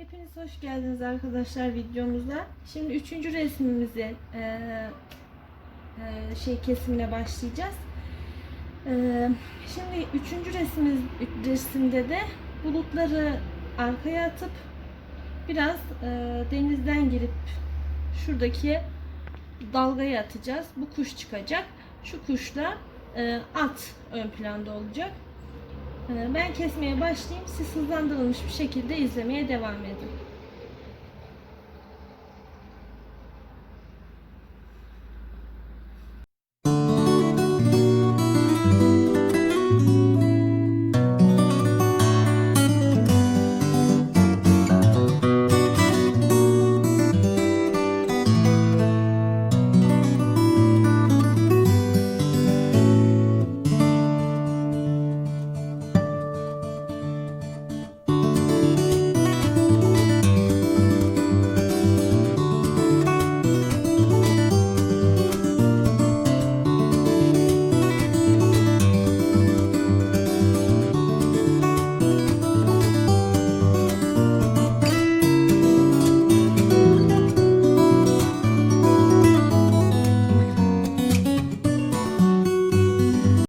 Hepiniz hoş geldiniz arkadaşlar videomuza. Şimdi üçüncü resmimizi e, e, şey kesimle başlayacağız. E, şimdi üçüncü resmimiz, resimde de bulutları arkaya atıp biraz e, denizden girip şuradaki dalgayı atacağız. Bu kuş çıkacak. Şu kuşla e, at ön planda olacak. Ben kesmeye başlayayım. Siz hızlandırılmış bir şekilde izlemeye devam edin.